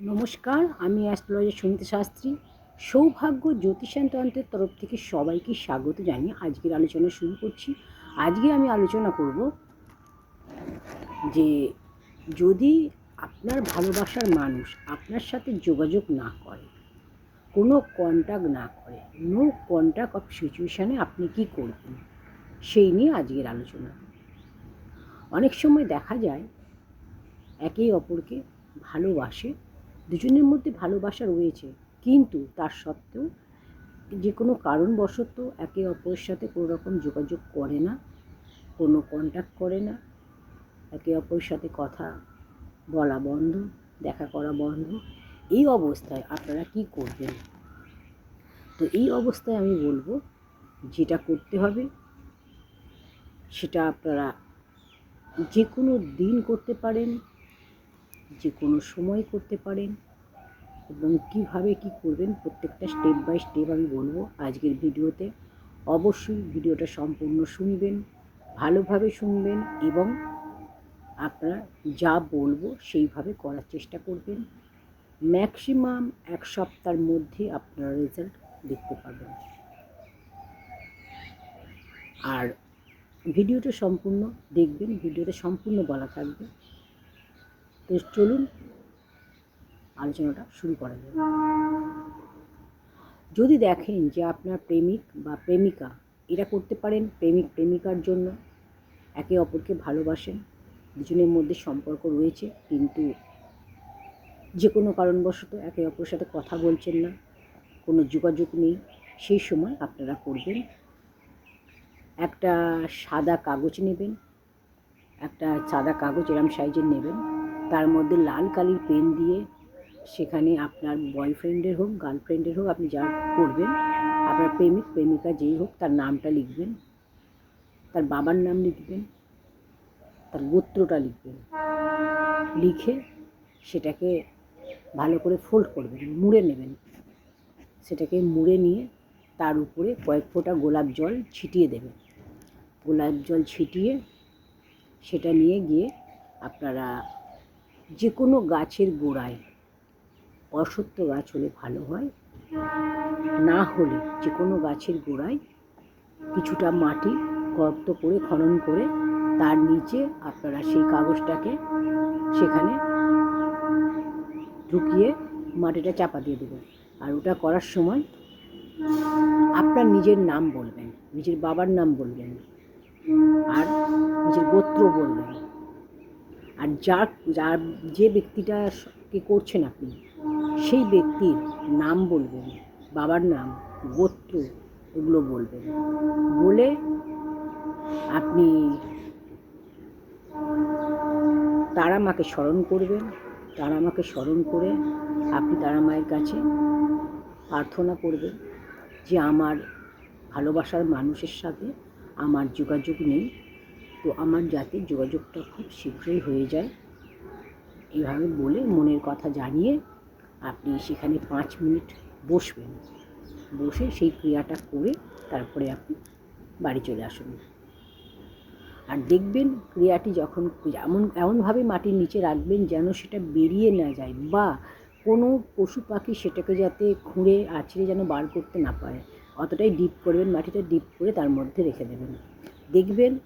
নমস্কার, আমি অ্যাস্ট্রোলজার সুনীতা শাস্ত্রী। সৌভাগ্য জ্যোতিষায়ন তন্ত্রের তরফ থেকে সবাইকে স্বাগত জানিয়ে আজকের আলোচনা শুরু করছি। আজকে আমি আলোচনা করব যে যদি আপনার ভালোবাসার মানুষ আপনার সাথে যোগাযোগ না করে, কোনো কন্ট্যাক্ট না করে নো কন্ট্যাক্ট অফ সিচুয়েশানে আপনি কি করবেন? সেই নিয়ে আজকের আলোচনা। অনেক সময় দেখা যায় একে অপরকে ভালোবাসে দুজনের মধ্যে ভালোবাসা রয়েছে। কিন্তু তার সত্ত্বেও যে কোনো কারণবশত একে অপরের সাথে কোনো রকম যোগাযোগ করে না, কোনো কন্ট্যাক্ট করে না। একে অপরের সাথে কথা বলা বন্ধ, দেখা করা বন্ধ। এই অবস্থায় আপনারা কি করবেন? তো এই অবস্থায় আমি বলব, যেটা করতে হবে, সেটা আপনারা যে কোনো দিন করতে পারেন। যে কোনো সময় করতে পারেন এবং কীভাবে কি করবেন প্রত্যেকটা স্টেপ বাই স্টেপ আমি বলব আজকের ভিডিওতে। অবশ্যই ভিডিওটা সম্পূর্ণ শুনবেন, ভালোভাবে শুনবেন এবং আপনারা যা বলব সেইভাবে করার চেষ্টা করবেন। ম্যাক্সিমাম এক সপ্তাহের মধ্যে আপনারা রেজাল্ট দেখতে পাবেন। আর ভিডিওটা সম্পূর্ণ দেখবেন, ভিডিওটা সম্পূর্ণ বলা থাকবে। তো চলুন আলোচনাটা শুরু করা যাবে যদি দেখেন যে আপনার প্রেমিক বা প্রেমিকা এটা করতে পারেন প্রেমিক, প্রেমিকার জন্য, একে অপরকে ভালোবাসেন, দুজনের মধ্যে সম্পর্ক রয়েছে, কিন্তু যে কোনো কারণবশত একে অপরের সাথে কথা বলছেন না, কোনো যোগাযোগ নেই, সেই সময় আপনারা করবেন একটা সাদা কাগজ নেবেন, একটা সাদা কাগজ এরম সাইজের নেবেন তার মধ্যে লাল কালির পেন দিয়ে সেখানে আপনার বয়ফ্রেন্ডের হোক, গার্লফ্রেন্ডের হোক, আপনি যা করবেন, আপনার প্রেমিক, প্রেমিকা যেই হোক, তার নামটা লিখবেন, তার বাবার নাম লিখবেন, তার গোত্রটা লিখবেন, লিখে সেটাকে ভালো করে ফোল্ড করবেন, মুড়ে নেবেন। সেটাকে মুড়ে নিয়ে তার উপরে কয়েক ফোঁটা গোলাপ জল ছিটিয়ে দেবেন। গোলাপ জল ছিটিয়ে সেটা নিয়ে গিয়ে আপনারা যে কোনো গাছের গোড়ায় অসত্য গাছ হলে ভালো হয়। না হলে যে কোনো গাছের গোড়ায় কিছুটা মাটি গর্ত করে, খনন করে তার নিচে আপনারা সেই কাগজটাকে সেখানে ঢুকিয়ে মাটিটা চাপা দিয়ে দেবেন। আর ওটা করার সময় আপনার নিজের নাম বলবেন, নিজের বাবার নাম বলবেন, আর নিজের গোত্র বলবেন। আর যার যার যে ব্যক্তিটা ব্যক্তিটাকে করছেন আপনি, সেই ব্যক্তির নাম বলবেন, বাবার নাম, গোত্র, এগুলো বলবেন। বলে আপনি তারা মাকে স্মরণ করবেন, তারা মাকে স্মরণ করে আপনি তারা মায়ের কাছে প্রার্থনা করবেন যে আমার ভালোবাসার মানুষের সাথে আমার যোগাযোগ নেই। তো আমার যাতে যোগাযোগটা খুব শীঘ্রই হয়ে যায়। এভাবে বলে মনের কথা জানিয়ে আপনি সেখানে পাঁচ মিনিট বসবেন। বসে সেই ক্রিয়াটা করে তারপরে আপনি বাড়ি চলে আসুন। আর দেখবেন ক্রিয়াটি যখন এমন, এমনভাবে মাটির নিচে রাখবেন যেন সেটা বেরিয়ে না যায় বা কোনো পশু পাখি সেটাকে যাতে খুঁড়ে আছড়ে যেন বার করতে না পারে। অতটাই ডিপ করবেন, মাটিটা ডিপ করে তার মধ্যে রেখে দেবেন। দেখবেন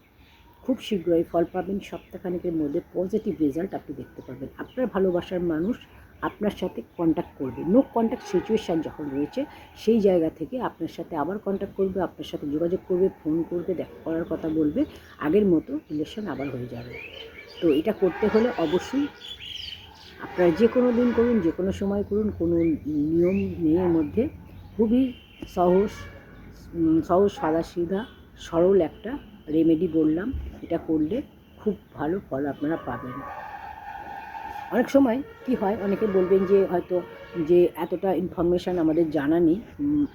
খুব শীঘ্রই ফল পাবেন, সপ্তাহখানেকের মধ্যে পজিটিভ রেজাল্ট আপনি দেখতে পাবেন। আপনার ভালোবাসার মানুষ আপনার সাথে কন্ট্যাক্ট করবে। নো কন্ট্যাক্ট সিচুয়েশান যখন রয়েছে, সেই জায়গা থেকে আপনার সাথে আবার কন্ট্যাক্ট করবে, আপনার সাথে যোগাযোগ করবে ফোন করবে, দেখা করার কথা বলবে, আগের মতো রিলেশন আবার হয়ে যাবে। তো এটা করতে হলে অবশ্যই আপনারা যে কোনো দিন করুন, যে কোনো সময় করুন, কোনো নিয়ম নেই মধ্যে খুবই সহজ সহজ, সাদা, সিধা, সরল একটা রেমেডি বললাম, এটা করলে খুব ভালো ফল আপনারা পাবেন। অনেক সময় কি হয়, অনেকে বলবেন যে হয়তো যে এতটা ইনফরমেশান আমাদের জানা নেই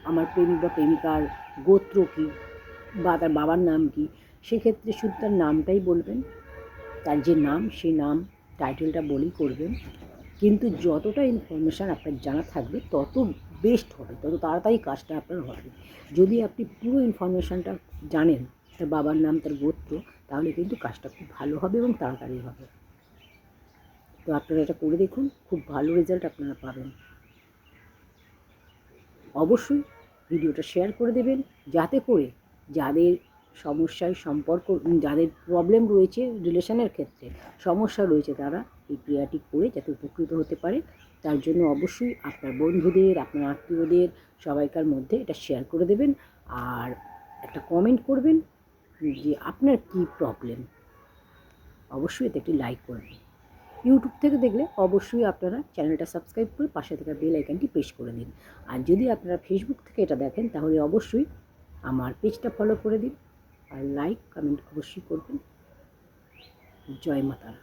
আমার প্রেমিক বা প্রেমিকার গোত্র কী বা তার বাবার নাম কী? সেক্ষেত্রে শুধু তার নামটাই বলবেন, তার যে নাম সেই নাম টাইটেলটা বলেই করবেন। কিন্তু যতটা ইনফরমেশান আপনার জানা থাকবে, তত বেস্ট হবে, তত তাড়াতাড়ি কাজটা আপনার হবে। যদি আপনি পুরো ইনফরমেশানটা জানেন তার বাবার নাম, তার গোত্র, তাহলে কিন্তু কাজটা খুব ভালো হবে এবং তাড়াতাড়ি হবে। তো আপনারা এটা করে দেখুন, খুব ভালো রেজাল্ট আপনারা পাবেন। অবশ্যই ভিডিওটা শেয়ার করে দেবেন, যাতে করে যাদের সমস্যায় সম্পর্ক, যাদের প্রবলেম রয়েছে রিলেশনের ক্ষেত্রে, সমস্যা রয়েছে তারা এই ক্রিয়াটি করে যাতে উপকৃত হতে পারে। তার জন্য অবশ্যই আপনার বন্ধুদের, আপনার আত্মীয়দের সবাইকার মধ্যে এটা শেয়ার করে দেবেন। আর একটা কমেন্ট করবেন যে আপনার কি প্রবলেম অবশ্যই এতে একটি লাইক করবেন। ইউটিউব থেকে দেখলে অবশ্যই আপনারা চ্যানেলটা সাবস্ক্রাইব করে পাশে থাকা বেল আইকনটি প্রেস করে দিন। আর যদি আপনারা ফেসবুক থেকে এটা দেখেন, তাহলে অবশ্যই আমার পেজটা ফলো করে দিন আর লাইক কমেন্ট অবশ্যই করবেন। জয় মাতারা।